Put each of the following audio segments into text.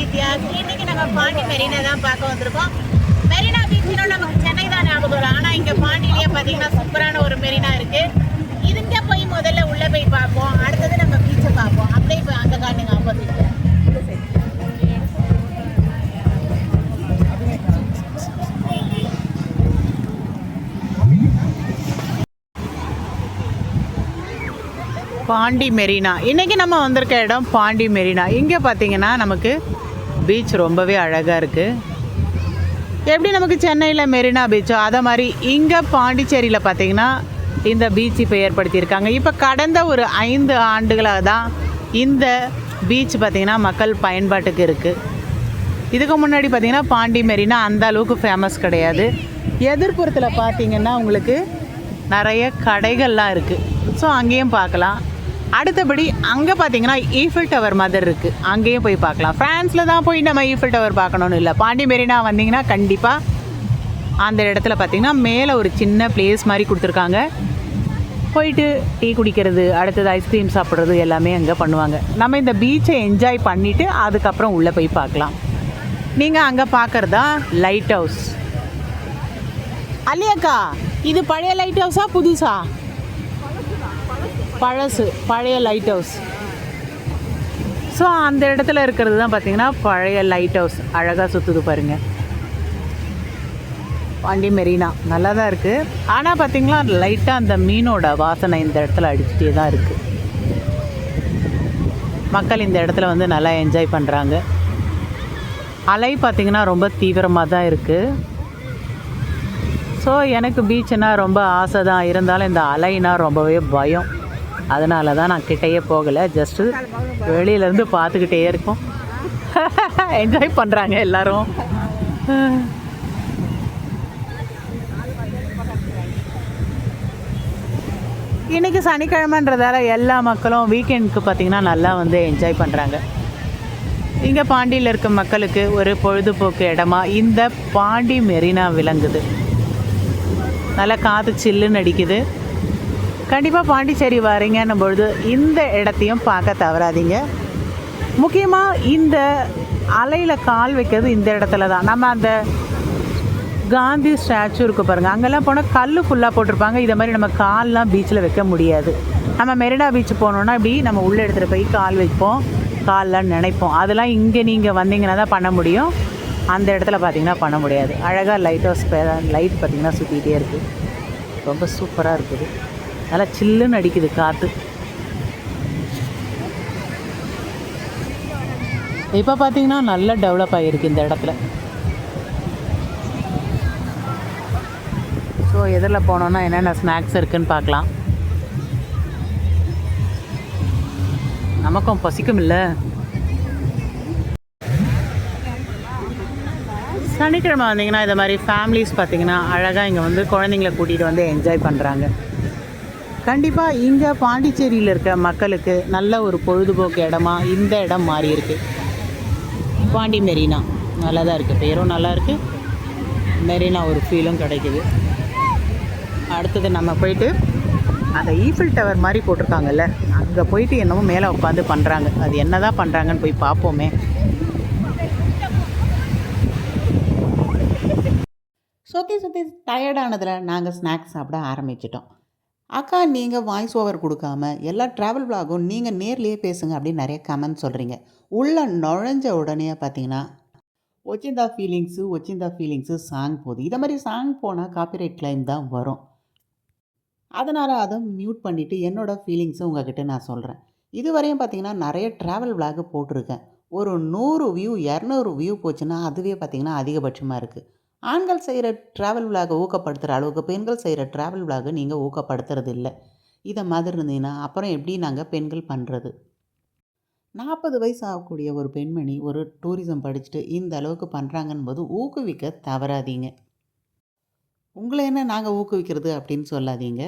கீர்த்தியா இன்னைக்கு நம்ம பாண்டி மெரினா தான் பார்க்க வந்திருக்கோம். மெரினா பீச்சினோட நமக்கு சென்னை தான் ஞாபகம் வரும். ஆனால் இங்கே பாண்டியிலேயே பார்த்தீங்கன்னா சூப்பரான ஒரு மெரினா இருக்கு. இதுங்க போய் முதல்ல உள்ள போய் பார்ப்போம். அடுத்தது நம்ம பீச்சை பார்ப்போம். அப்படியே போய் அங்கே காட்டுங்க ஆப்போசிட் பாண்டி மெரினா. இன்றைக்கி நம்ம வந்திருக்க இடம் பாண்டி மெரினா. இங்கே பார்த்தீங்கன்னா நமக்கு பீச் ரொம்பவே அழகாக இருக்குது எப்படி நமக்கு சென்னையில் மெரினா பீச்சோ அதை மாதிரி இங்கே பாண்டிச்சேரியில் பார்த்தீங்கன்னா இந்த பீச் இப்போ ஏற்படுத்தியிருக்காங்க. இப்போ கடந்த ஒரு ஐந்து ஆண்டுகளாக தான் இந்த பீச் பார்த்திங்கன்னா மக்கள் பயன்பாட்டுக்கு இருக்குது இதுக்கு முன்னாடி பார்த்திங்கன்னா பாண்டி மெரினா அந்த அளவுக்கு ஃபேமஸ் கிடையாது. எதிர்ப்புறத்தில் பார்த்தீங்கன்னா உங்களுக்கு நிறைய கடைகள்லாம் இருக்குது ஸோ அங்கேயும் பார்க்கலாம். அடுத்தபடி அங்கே பார்த்தீங்கன்னா ஈஃபில் டவர் மாதிரி இருக்குது அங்கேயும் போய் பார்க்கலாம். ஃப்ரான்ஸில் தான் போய் நம்ம ஈஃபில் டவர் பார்க்கணுன்னு இல்லை. பாண்டி மெரினா வந்தீங்கன்னா கண்டிப்பாக அந்த இடத்துல பார்த்தீங்கன்னா மேலே ஒரு சின்ன பிளேஸ் மாதிரி கொடுத்துருக்காங்க. போயிட்டு டீ குடிக்கிறது அடுத்தது ஐஸ்கிரீம் சாப்பிட்றது எல்லாமே அங்கே பண்ணுவாங்க. நம்ம இந்த பீச்சை என்ஜாய் பண்ணிவிட்டு அதுக்கப்புறம் உள்ளே போய் பார்க்கலாம். நீங்கள் அங்கே பார்க்குறதா லைட் ஹவுஸ் அல்லியாக்கா இது பழைய லைட் ஹவுஸா புதுசா? பழசு பழைய லைட் ஹவுஸ் ஸோ அந்த இடத்துல இருக்கிறது தான் பார்த்தீங்கன்னா பழைய லைட் ஹவுஸ் அழகாக சுற்றுது பாருங்க. பாண்டி மெரினா. நல்லா தான் இருக்குது ஆனால் பார்த்தீங்களா லைட்டாக அந்த மீனோட வாசனை இந்த இடத்துல அடிச்சுட்டே தான் இருக்குது மக்கள் இந்த இடத்துல வந்து நல்லா என்ஜாய் பண்ணுறாங்க அலை பார்த்திங்கன்னா ரொம்ப தீவிரமாக தான் இருக்குது ஸோ எனக்கு பீச்சுன்னா ரொம்ப ஆசை தான் இருந்தாலும் இந்த அலைனா ரொம்பவே பயம். அதனால தான் நான் கிட்டேயே போகலை. ஜஸ்ட்டு வெளியிலேருந்து பார்த்துக்கிட்டே இருக்கோம். என்ஜாய் பண்ணுறாங்க எல்லோரும். இன்றைக்கி சனிக்கிழமைன்றதால எல்லா மக்களும் வீக்கெண்டுக்கு பார்த்திங்கன்னா நல்லா வந்து என்ஜாய் பண்ணுறாங்க இங்கே பாண்டியில் இருக்க மக்களுக்கு ஒரு பொழுதுபோக்கு இடமா இந்த பாண்டி மெரினா விளங்குது. நல்லா காற்று சில்லுன்னு அடிக்குது. கண்டிப்பாக பாண்டிச்சேரி வரீங்கன்னும் பொழுது இந்த இடத்தையும் பார்க்க தவறாதீங்க. முக்கியமாக இந்த அலையில் கால் வைக்கிறது இந்த இடத்துல தான். நம்ம அந்த காந்தி ஸ்டாச்சு இருக்குது பாருங்கள் அங்கெல்லாம் போனால் கல் ஃபுல்லாக போட்டிருப்பாங்க. இதை மாதிரி நம்ம கால்லாம் பீச்சில் வைக்க முடியாது. நம்ம மெரினா பீச் போனோன்னா இப்படி நம்ம உள்ளே எடுத்துகிட்டு போய் கால் வைப்போம் கால்லாம் நினைப்போம். அதெல்லாம் இங்கே நீங்கள் வந்தீங்கன்னா தான் பண்ண முடியும். அந்த இடத்துல பார்த்தீங்கன்னா பண்ண முடியாது. அழகாக லைட் ஹவுஸ் லைட் பார்த்திங்கன்னா சுற்றிக்கிட்டே இருக்குது ரொம்ப சூப்பராக இருக்குது. நல்லா சில்லுன்னு அடிக்குது காற்று இப்போ பார்த்தீங்கன்னா நல்லா டெவலப் ஆகிருக்கு இந்த இடத்துல. ஸோ எதில் போனோன்னா என்னென்ன ஸ்நாக்ஸ் இருக்குன்னு பார்க்கலாம். நமக்கும் பசிக்கும் இல்லை. சனிக்கிழமை வந்தீங்கன்னா இந்த மாதிரி ஃபேமிலிஸ் பார்த்தீங்கன்னா அழகாக இங்கே வந்து குழந்தைங்கள கூட்டிகிட்டு வந்து என்ஜாய் பண்ணுறாங்க கண்டிப்பாக இங்கே பாண்டிச்சேரியில் இருக்க மக்களுக்கு நல்ல ஒரு பொழுதுபோக்கு இடமா இந்த இடம் மாறி இருக்கு. பாண்டி மெரினா. நல்லா தான் இருக்குது பேரும் நல்லா இருக்குது மெரினா ஒரு ஃபீலும் கிடைக்குது. அடுத்தது நம்ம போயிட்டு அந்த ஈஃபில் டவர் மாதிரி போட்டிருக்காங்கல்ல அங்கே போயிட்டு என்னமோ மேலே உட்காந்து பண்ணுறாங்க அது என்ன தான் பண்ணுறாங்கன்னு போய் பார்ப்போமே. சுற்றி சுற்றி டயர்டானதில் நாங்கள் ஸ்நாக்ஸ் சாப்பிட ஆரம்பிச்சிட்டோம். அக்கா நீங்கள் வாய்ஸ் ஓவர் கொடுக்காம எல்லா ட்ராவல் பிளாகும் நீங்கள் நேர்லேயே பேசுங்க அப்படின்னு நிறைய கமெண்ட் சொல்கிறீங்க உள்ளே நுழைஞ்ச உடனே பார்த்தீங்கன்னா ஒச்சிந்தா ஃபீலிங்ஸு ஒச்சிந்தா ஃபீலிங்ஸு சாங் போகுது. இதை மாதிரி சாங் போனால் காப்பிரைட் கிளைம் தான் வரும். அதனால் அதை மியூட் பண்ணிவிட்டு என்னோடய ஃபீலிங்ஸும் உங்ககிட்ட நான் சொல்கிறேன் இதுவரையும் பார்த்தீங்கன்னா நிறைய ட்ராவல் விளாக் போட்டிருக்கேன். ஒரு நூறு வியூ இரநூறு வியூ போச்சுன்னா அதுவே பார்த்திங்கன்னா அதிகபட்சமாக இருக்குது ஆண்கள் செய்கிற ட்ராவல் விளாகை ஊக்கப்படுத்துகிற அளவுக்கு பெண்கள் செய்கிற ட்ராவல் விளாகை நீங்கள் ஊக்கப்படுத்துறது இல்லை இதை மாதிரி இருந்தீங்கன்னா அப்புறம் எப்படி நாங்கள் பெண்கள் பண்ணுறது நாற்பது வயசு ஆகக்கூடிய ஒரு பெண்மணி ஒரு டூரிசம் படிச்சுட்டு இந்த அளவுக்கு பண்ணுறாங்கன்னு போது ஊக்குவிக்க தவறாதீங்க. உங்களை என்ன நாங்கள் ஊக்குவிக்கிறது அப்படின்னு சொல்லாதீங்க.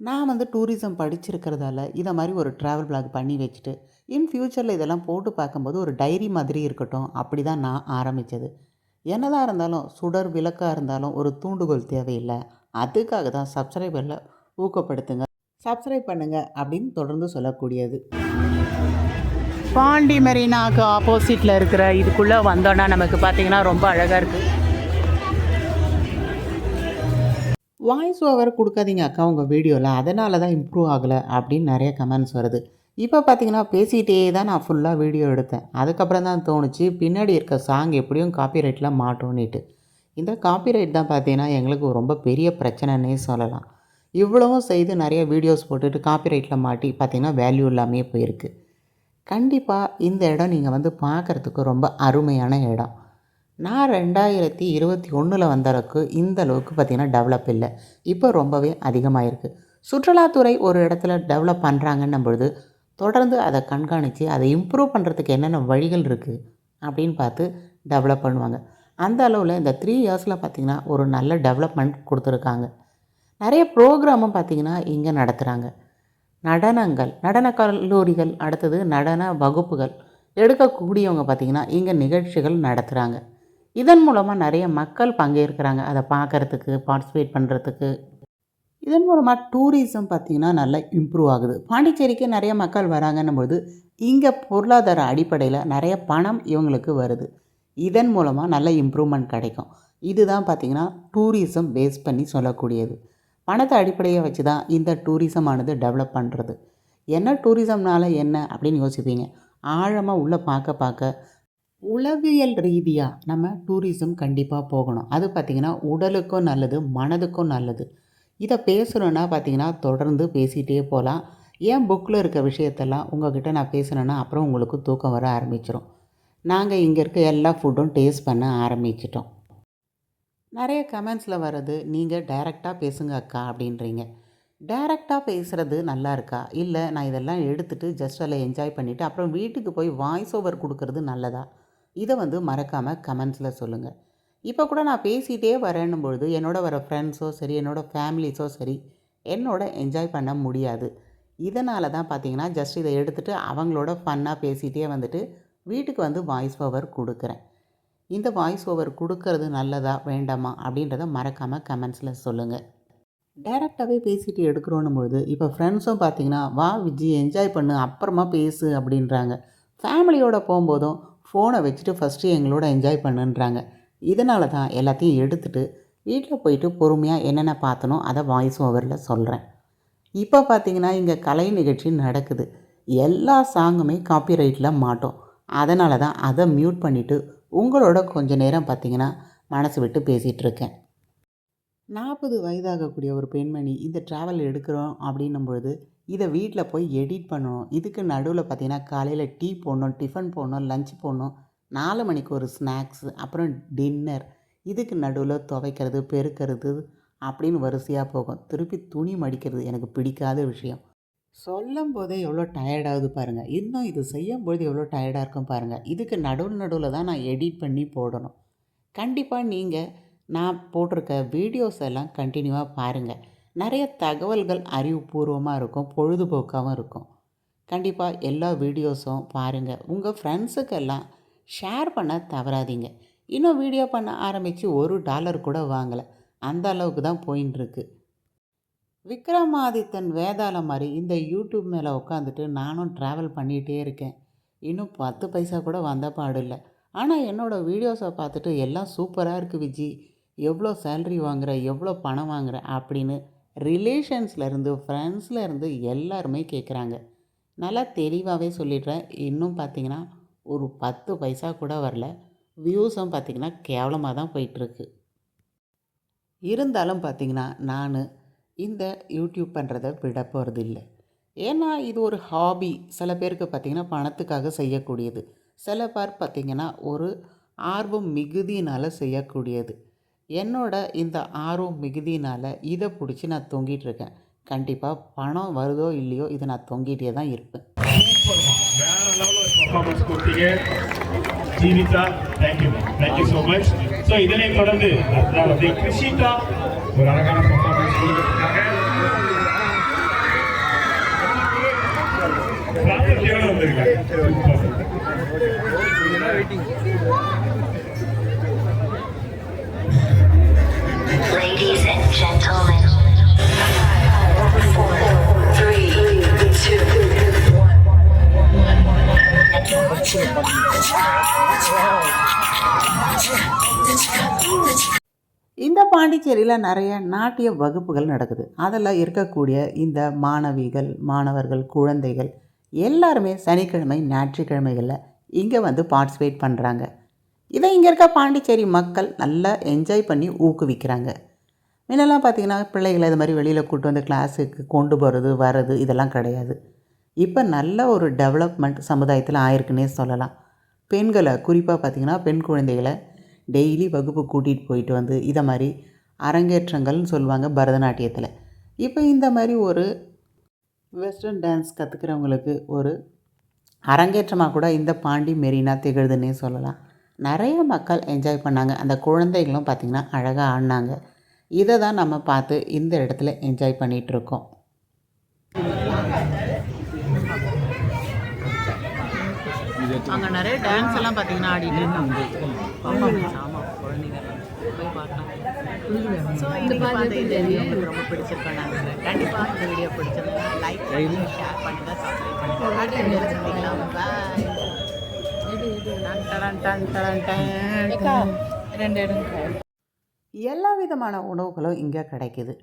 நான் வந்து டூரிசம் படிச்சிருக்கிறதால இதை மாதிரி ஒரு ட்ராவல் பிளாக் பண்ணி வச்சுட்டு இன் ஃப்யூச்சரில் இதெல்லாம் போட்டு பார்க்கும்போது ஒரு டைரி மாதிரி இருக்கட்டும். அப்படி தான் நான் ஆரம்பித்தது என்னதான் இருந்தாலும் சுடர் விளக்காக இருந்தாலும் ஒரு தூண்டுகோல் தேவையில்லை. அதுக்காக தான் சப்ஸ்கிரைபரில் ஊக்கப்படுத்துங்க. சப்ஸ்கிரைப் பண்ணுங்கள் அப்படின்னு தொடர்ந்து சொல்லக்கூடியது. பாண்டி மெரினாக்கு ஆப்போசிட்டில் இருக்கிற இதுக்குள்ளே வந்தோன்னா நமக்கு பார்த்தீங்கன்னா ரொம்ப அழகாக இருக்குது வாய்ஸ் ஓவர் கொடுக்காதீங்க அக்கா உங்கள் வீடியோவில் அதனால தான் இம்ப்ரூவ் ஆகலை அப்படின்னு நிறைய கமெண்ட்ஸ் வருது. இப்போ பார்த்தீங்கன்னா பேசிகிட்டே தான் நான் ஃபுல்லாக வீடியோ எடுத்தேன். அதுக்கப்புறம் தான் தோணுச்சு பின்னாடி இருக்க சாங் எப்படியும் காப்பிரைட்டில் மாட்டோன்னிட்டு இந்த காப்பிரைட் தான் பார்த்தீங்கன்னா எங்களுக்கு ரொம்ப பெரிய பிரச்சனைன்னே சொல்லலாம். இவ்வளவும் செய்து நிறைய வீடியோஸ் போட்டுட்டு காப்பிரைட்டில் மாட்டி பார்த்தீங்கன்னா வேல்யூ இல்லாமே போயிருக்கு. கண்டிப்பாக இந்த இடம் நீங்கள் வந்து பார்க்குறதுக்கு ரொம்ப அருமையான இடம். நான் ரெண்டாயிரத்தி இருபத்தி ஒன்றில் வந்த அளவுக்கு இந்த அளவுக்கு பார்த்திங்கன்னா டெவலப் இல்லை. இப்போ ரொம்பவே அதிகமாக இருக்குது சுற்றுலாத்துறை ஒரு இடத்துல டெவலப் பண்ணுறாங்கன்னும் பொழுது தொடர்ந்து அதை கண்காணித்து அதை இம்ப்ரூவ் பண்ணுறதுக்கு என்னென்ன வழிகள் இருக்குது அப்படின்னு பார்த்து டெவலப் பண்ணுவாங்க. அந்த அளவில் இந்த த்ரீ இயர்ஸில் பார்த்திங்கன்னா ஒரு நல்ல டெவலப்மெண்ட் கொடுத்துருக்காங்க. நிறைய ப்ரோக்ராமும் பார்த்திங்கன்னா இங்கே நடத்துகிறாங்க நடனங்கள் நடன கல்லூரிகள் அடுத்தது நடன வகுப்புகள் எடுக்கக்கூடியவங்க பார்த்திங்கன்னா இங்கே நிகழ்ச்சிகள் நடத்துகிறாங்க இதன் மூலமாக நிறைய மக்கள் பங்கேற்கிறாங்க. அதை பார்க்குறதுக்கு பார்ட்டிசிபேட் பண்ணுறதுக்கு இதன் மூலமாக டூரிசம் பார்த்திங்கன்னா நல்லா இம்ப்ரூவ் ஆகுது. பாண்டிச்சேரிக்கு நிறைய மக்கள் வராங்கன்னும் போது இங்கே பொருளாதார அடிப்படையில் நிறைய பணம் இவங்களுக்கு வருது. இதன் மூலமாக நல்ல இம்ப்ரூவ்மெண்ட் கிடைக்கும். இதுதான் பார்த்திங்கன்னா டூரிசம் பேஸ் பண்ணி சொல்லக்கூடியது. பணத்தை அடிப்படையை வச்சு தான் இந்த டூரிசமானது டெவலப் பண்ணுறது என்ன டூரிசம்னால என்ன அப்படின்னு யோசிப்பீங்க. ஆழமாக உள்ளே பார்க்க பார்க்க உளவியல் ரீதியாக நம்ம டூரிசம் கண்டிப்பாக போகணும். அது பார்த்திங்கன்னா உடலுக்கும் நல்லது மனதுக்கும் நல்லது. இதை பேசணுன்னா பார்த்தீங்கன்னா தொடர்ந்து பேசிகிட்டே போகலாம் ஏன் புக்கில் இருக்க விஷயத்தெல்லாம் உங்ககிட்ட நான் பேசுனேன்னா அப்புறம் உங்களுக்கு தூக்கம் வர ஆரம்பிச்சிடும் நாங்கள் இங்கே இருக்க எல்லா ஃபுட்டும் டேஸ்ட் பண்ண ஆரம்பிச்சிட்டோம். நிறைய கமெண்ட்ஸில் வர்றது நீங்கள் டைரெக்டாக பேசுங்க அக்கா அப்படின்றீங்க. டைரெக்டாக பேசுகிறது நல்லா இருக்கா? இல்லை நான் இதெல்லாம் எடுத்துகிட்டு ஜஸ்ட் அதில் என்ஜாய் பண்ணிவிட்டு அப்புறம் வீட்டுக்கு போய் வாய்ஸ் ஓவர் கொடுக்கறது நல்லதா? இதை வந்து மறக்காமல் கமெண்ட்ஸில் சொல்லுங்கள் இப்போ கூட நான் பேசிகிட்டே வரேன்னும் பொழுது என்னோட வர ஃப்ரெண்ட்ஸோ சரி என்னோடய ஃபேமிலிஸோ சரி என்னோட என்ஜாய் பண்ண முடியாது. இதனால தான் பார்த்தீங்கன்னா ஜஸ்ட் இதை எடுத்துகிட்டு அவங்களோட ஃபன்னாக பேசிகிட்டே வந்துட்டு வீட்டுக்கு வந்து வாய்ஸ் ஓவர் கொடுக்குறேன். இந்த வாய்ஸ் ஓவர் கொடுக்கறது நல்லதா வேண்டாமா அப்படின்றத மறக்காமல் கமெண்ட்ஸில் சொல்லுங்கள் டைரெக்டாகவே பேசிட்டு எடுக்கிறோன்னும் பொழுது இப்போ ஃப்ரெண்ட்ஸும் பார்த்தீங்கன்னா வா விஜி என்ஜாய் பண்ணு அப்புறமா பேசு அப்படின்றாங்க. ஃபேமிலியோட போகும்போதும் ஃபோனை வச்சுட்டு ஃபஸ்ட்டு எங்களோட என்ஜாய் பண்ணுன்றாங்க. இதனால தான் எல்லாத்தையும் எடுத்துகிட்டு வீட்டில் போயிட்டு பொறுமையாக என்னென்ன பார்த்தனோ அதை வாய்ஸ் ஓவரில் சொல்கிறேன் இப்போ பார்த்தீங்கன்னா இங்கே கலை நிகழ்ச்சி நடக்குது. எல்லா சாங்குமே காப்பிரைட்டில் மாட்டோம். அதனால தான் அதை மியூட் பண்ணிவிட்டு உங்களோட கொஞ்ச நேரம் பார்த்தீங்கன்னா மனசு விட்டு பேசிகிட்டு இருக்கேன். நாற்பது வயதாகக்கூடிய ஒரு பெண்மணி இந்த ட்ராவல் எடுக்கிறோம் அப்படின்னும் பொழுது இதை வீட்டில் போய் எடிட் பண்ணணும். இதுக்கு நடுவில் பார்த்தீங்கன்னா காலையில் டீ போடணும் டிஃபன் போடணும் லஞ்ச் போடணும் நாலு மணிக்கு ஒரு ஸ்நாக்ஸு அப்புறம் டின்னர். இதுக்கு நடுவில் துவைக்கிறது பெருக்கிறது அப்படின்னு வரிசையாக போகும். திருப்பி துணி மடிக்கிறது எனக்கு பிடிக்காத விஷயம். சொல்லும் போதே எவ்வளோ டயர்டாகுது பாருங்கள் இன்னும் இது செய்யும்போது எவ்வளோ டயர்டாக இருக்கும் பாருங்கள் இதுக்கு நடுவில் நடுவில் தான் நான் எடிட் பண்ணி போடணும். கண்டிப்பாக நீங்கள் நான் போட்டிருக்க வீடியோஸ் எல்லாம் கண்டினியூவாக பாருங்கள் நிறைய தகவல்கள் அறிவுபூர்வமாக இருக்கும் பொழுதுபோக்காகவும் இருக்கும். கண்டிப்பாக எல்லா வீடியோஸும் பாருங்கள் உங்கள் ஃப்ரெண்ட்ஸுக்கெல்லாம் ஷேர் பண்ண தவறாதீங்க. இன்னும் வீடியோ பண்ண ஆரம்பித்து ஒரு டாலர் கூட வாங்கலை. அந்த அளவுக்கு தான் போயின்னு இருக்கு. விக்ரமாதித்தன் வேதாளம் மாதிரி இந்த யூடியூப் மேலே உட்காந்துட்டு நானும் ட்ராவல் பண்ணிகிட்டே இருக்கேன். இன்னும் பத்து பைசா கூட வந்த பாடு இல்லை. ஆனால் என்னோடய வீடியோஸை பார்த்துட்டு எல்லாம் சூப்பராக இருக்குது விஜி. எவ்வளோ சேல்ரி வாங்குற எவ்வளோ பணம் வாங்குற அப்படின்னு ரிலேஷன்ஸ்லேருந்து ஃப்ரெண்ட்ஸ்லேருந்து எல்லாருமே கேட்குறாங்க நல்லா தெளிவாகவே சொல்லிடுறேன். இன்னும் பார்த்தீங்கன்னா ஒரு பத்து பைசா கூட வரல. வியூஸும் பார்த்திங்கன்னா கேவலமாக தான் போயிட்டுருக்கு. இருந்தாலும் பார்த்திங்கன்னா நான் இந்த யூடியூப் பண்ணுறதை விட போகிறது இல்லை ஏன்னா இது ஒரு ஹாபி. சில பேருக்கு பார்த்திங்கன்னா பணத்துக்காக செய்யக்கூடியது. சில பேர் பார்த்திங்கன்னா ஒரு ஆர்வம் மிகுதியினால் செய்யக்கூடியது. என்னோட இந்த ஆர்வம் மிகுதியினால் இதை பிடிச்சி நான் தொங்கிட்டு இருக்கேன். கண்டிப்பாக பணம் வருதோ இல்லையோ இதை நான் தொங்கிட்டே தான் இருப்பேன். பர்ஃபார்மன்ஸ் கொடுத்தீங்க Jeevitha thank you thank you so much so இதனை தொடர்ந்து அதாவது கிருஷிகா ஒரு அழகான பர்ஃபார்மன்ஸ் கொடுத்துருக்காங்க பிரார்த்தனையோட வந்திருக்காங்க Ladies and gentlemen. இந்த பாண்டிச்சேரியில் நிறைய நாட்டிய வகுப்புகள் நடக்குது. அதில் இருக்கக்கூடிய இந்த மாணவிகள் மாணவர்கள் குழந்தைகள் எல்லாருமே சனிக்கிழமை ஞாயிற்றுக்கிழமைகளில் இங்கே வந்து பார்ட்டிசிபேட் பண்ணுறாங்க இதை இங்கே இருக்க பாண்டிச்சேரி மக்கள் நல்லா என்ஜாய் பண்ணி ஊக்குவிக்கிறாங்க. முன்னெல்லாம் பார்த்திங்கன்னா பிள்ளைகளை இது மாதிரி வெளியில் கூட்டு வந்து கிளாஸுக்கு கொண்டு போகிறது வர்றது இதெல்லாம் கிடையாது. இப்போ நல்ல ஒரு டெவலப்மெண்ட் சமுதாயத்தில் ஆயிருக்குன்னே சொல்லலாம். பெண்களை குறிப்பாக பார்த்திங்கன்னா பெண் குழந்தைகளை டெய்லி வகுப்பு கூட்டிகிட்டு போயிட்டு வந்து இதை மாதிரி அரங்கேற்றங்கள்னு சொல்லுவாங்க பரதநாட்டியத்தில். இப்போ இந்த மாதிரி ஒரு வெஸ்டர்ன் டான்ஸ் கற்றுக்கிறவங்களுக்கு ஒரு அரங்கேற்றமாக கூட இந்த பாண்டி மெரினா திகழ்துன்னே சொல்லலாம். நிறைய மக்கள் என்ஜாய் பண்ணாங்க. அந்த குழந்தைகளும் பார்த்திங்கன்னா அழகாக ஆடினாங்க. இதை தான் நம்ம பார்த்து இந்த இடத்துல என்ஜாய் பண்ணிகிட்ருக்கோம் அங்கே நிறைய டான்ஸ் எல்லாம் பார்த்தீங்கன்னா ஆடிட்டு இருக்காங்க. ஆமாம் குழந்தைங்க போய் பார்க்கலாம். ஸோ இன்னைக்கு பார்த்த இந்த வீடியோ உங்களுக்கு ரொம்ப பிடிச்சிருக்கேன் கண்டிப்பாக இந்த வீடியோ பிடிச்சிருந்தா லைக் பண்ணி ஷேர் பண்ணுங்க சப்ஸ்கிரைப் அடுத்த வீடியோவில் சந்திக்கலாம் பாய். ரெண்டு எல்லா விதமான உணவுகளும் இங்கே கிடைக்குது.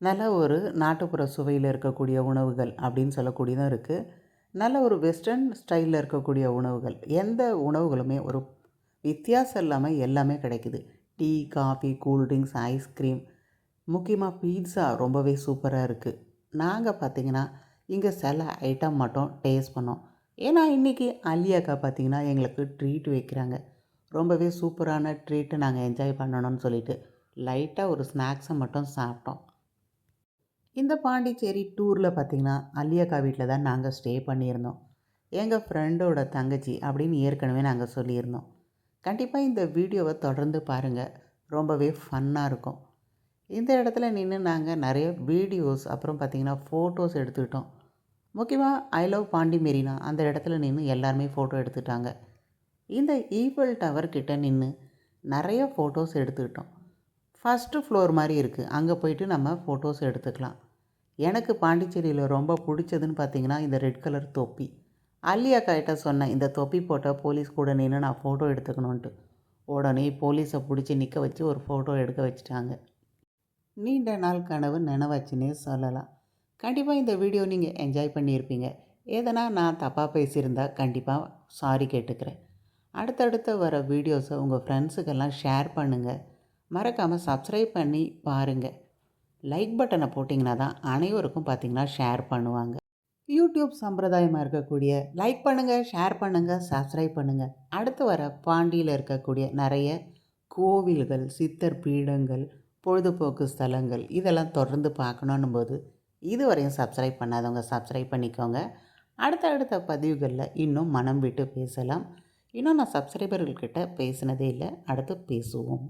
நல்ல ஒரு நாட்டுப்புற சுவையில் இருக்கக்கூடிய உணவுகள் அப்படின்னு சொல்லக்கூடியதும் இருக்குது நல்ல ஒரு வெஸ்டர்ன் ஸ்டைலில் இருக்கக்கூடிய உணவுகள். எந்த உணவுகளுமே ஒரு வித்தியாசம் இல்லாமல் எல்லாமே கிடைக்குது. Tea coffee cool drinks ice cream முக்கியமாக பீட்சா ரொம்பவே சூப்பராக இருக்குது நாங்கள் பார்த்தீங்கன்னா இங்கே சில ஐட்டம் மட்டும் டேஸ்ட் பண்ணோம். ஏன்னா இன்றைக்கி அலியாக்கா பார்த்திங்கன்னா எங்களுக்கு ட்ரீட் வைக்கிறாங்க. ரொம்பவே சூப்பரான ட்ரீட்டை நாங்கள் என்ஜாய் பண்ணணும்னு சொல்லிட்டு லைட்டாக ஒரு ஸ்நாக்ஸை மட்டும் சாப்பிட்டோம். இந்த பாண்டிச்சேரி டூரில் பார்த்திங்கன்னா அல்லியக்கா வீட்டில் தான் நாங்கள் ஸ்டே பண்ணியிருந்தோம். எங்கள் ஃப்ரெண்டோட தங்கச்சி அப்படின்னு ஏற்கனவே நாங்கள் சொல்லியிருந்தோம். கண்டிப்பாக இந்த வீடியோவை தொடர்ந்து பாருங்கள் ரொம்பவே ஃபன்னாக இருக்கும். இந்த இடத்துல நின்று நாங்கள் நிறைய வீடியோஸ் அப்புறம் பார்த்திங்கன்னா ஃபோட்டோஸ் எடுத்துக்கிட்டோம். முக்கியமாக ஐ லவ் பாண்டி மெரினா அந்த இடத்துல நின்று எல்லாருமே ஃபோட்டோ எடுத்துட்டாங்க இந்த ஈஃபில் டவர் கிட்ட நின்று நிறைய ஃபோட்டோஸ் எடுத்துக்கிட்டோம். ஃபஸ்ட்டு ஃப்ளோர் மாதிரி இருக்குது அங்கே போயிட்டு நம்ம ஃபோட்டோஸ் எடுத்துக்கலாம். எனக்கு பாண்டிச்சேரியில் ரொம்ப பிடிச்சதுன்னு பார்த்தீங்கன்னா இந்த ரெட் கலர் தொப்பி. அல்லியா கிட்ட சொன்னேன் இந்த தொப்பி போட்ட போலீஸ் கூட நின்று நான் ஃபோட்டோ எடுத்துக்கணுன்ட்டு உடனே போலீஸை பிடிச்சி நிற்க வச்சு ஒரு ஃபோட்டோ எடுக்க வச்சுட்டாங்க. நீண்ட நாள் கனவு நினைவாச்சுன்னே சொல்லலாம். கண்டிப்பாக இந்த வீடியோ நீங்கள் என்ஜாய் பண்ணியிருப்பீங்க. எதனா நான் தப்பாக பேசியிருந்தால் கண்டிப்பாக சாரி கேட்டுக்கிறேன். அடுத்தடுத்து வர வீடியோஸை உங்கள் ஃப்ரெண்ட்ஸுக்கெல்லாம் ஷேர் பண்ணுங்கள் மறக்காமல் சப்ஸ்கிரைப் பண்ணி பாருங்கள் லைக் பட்டனை போட்டிங்கன்னா தான் அனைவருக்கும் பார்த்திங்கன்னா ஷேர் பண்ணுவாங்க. யூடியூப் சம்பிரதாயமாக இருக்கக்கூடிய லைக் பண்ணுங்கள் ஷேர் பண்ணுங்கள் சப்ஸ்கிரைப் பண்ணுங்கள் அடுத்து வர பாண்டியில் இருக்கக்கூடிய நிறைய கோவில்கள் சித்தர் பீடங்கள் பொழுதுபோக்கு ஸ்தலங்கள் இதெல்லாம் தொடர்ந்து பார்க்கணுன்னும் போது இதுவரையும் சப்ஸ்கிரைப் பண்ணாதவங்க சப்ஸ்கிரைப் பண்ணிக்கோங்க. அடுத்த அடுத்த பதிவுகளில் இன்னும் மனம் விட்டு பேசலாம். இன்னும் நான் சப்ஸ்கிரைபர்கள்கிட்ட பேசினதே இல்லை அடுத்து பேசுவோம்.